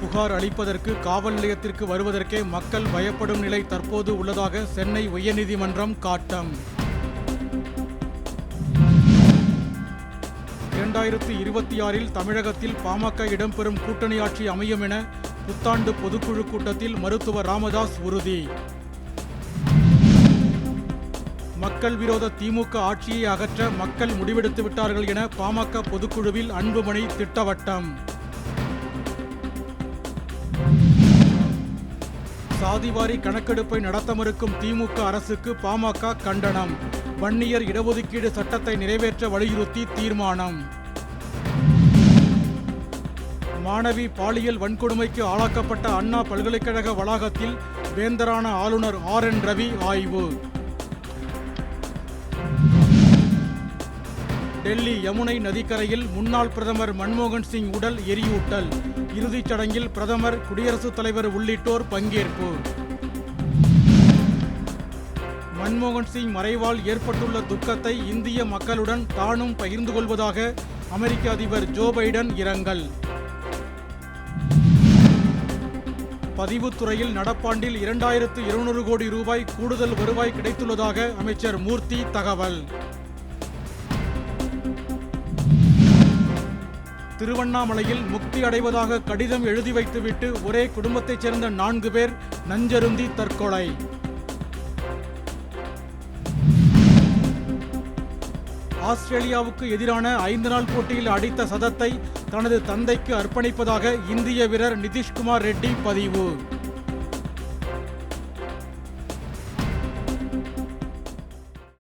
புகார் அளிப்பதற்கு காவல் நிலையத்திற்கு வருவதற்கே மக்கள் பயப்படும் நிலை தற்போது உள்ளதாக சென்னை உயர்நீதிமன்றம் காட்டம். இரண்டாயிரத்தி இருபத்தி ஆறில் தமிழகத்தில் பாமக இடம்பெறும் கூட்டணி ஆட்சி அமையும் என புத்தாண்டு பொதுக்குழு கூட்டத்தில் மருத்துவர் ராமதாஸ் உறுதி. மக்கள் விரோத திமுக ஆட்சியை அகற்ற மக்கள் முடிவெடுத்து விட்டார்கள் என பாமக பொதுக்குழுவில் அன்புமணி திட்டவட்டம். சாதிவாரி கணக்கெடுப்பை நடத்த மறுக்கும் திமுக அரசுக்கு பாமக கண்டனம். வன்னியர் இடஒதுக்கீடு சட்டத்தை நிறைவேற்ற வலியுறுத்தி தீர்மானம். மாணவி பாலியல் வன்கொடுமைக்கு ஆளாக்கப்பட்ட அண்ணா பல்கலைக்கழக வளாகத்தில் வேந்தரான ஆளுநர் ஆர் என் ரவி ஆய்வு. டெல்லி யமுனை நதிக்கரையில் முன்னாள் பிரதமர் மன்மோகன் சிங் உடல் எரியூட்டல். இறுதிச் சடங்கில் பிரதமர் குடியரசுத் தலைவர் உள்ளிட்டோர் பங்கேற்பு. மன்மோகன் சிங் மறைவால் ஏற்பட்டுள்ள துக்கத்தை இந்திய மக்களுடன் தானும் பகிர்ந்து கொள்வதாக அமெரிக்க அதிபர் ஜோ பைடன் இரங்கல். பதிவுத்துறையில் நடப்பாண்டில் இரண்டாயிரத்து இருநூறு கோடி ரூபாய் கூடுதல் வருவாய் கிடைத்துள்ளதாக அமைச்சர் மூர்த்தி தகவல். திருவண்ணாமலையில் முக்தி அடைவதாக கடிதம் எழுதி வைத்துவிட்டு ஒரே குடும்பத்தைச் சேர்ந்த நான்கு பேர் நஞ்சருந்தி தற்கொலை. ஆஸ்திரேலியாவுக்கு எதிரான ஐந்து நாள் போட்டியில் அடித்த சதத்தை தனது தந்தைக்கு அர்ப்பணிப்பதாக இந்திய வீரர் நிதிஷ்குமார் ரெட்டி பதிவு.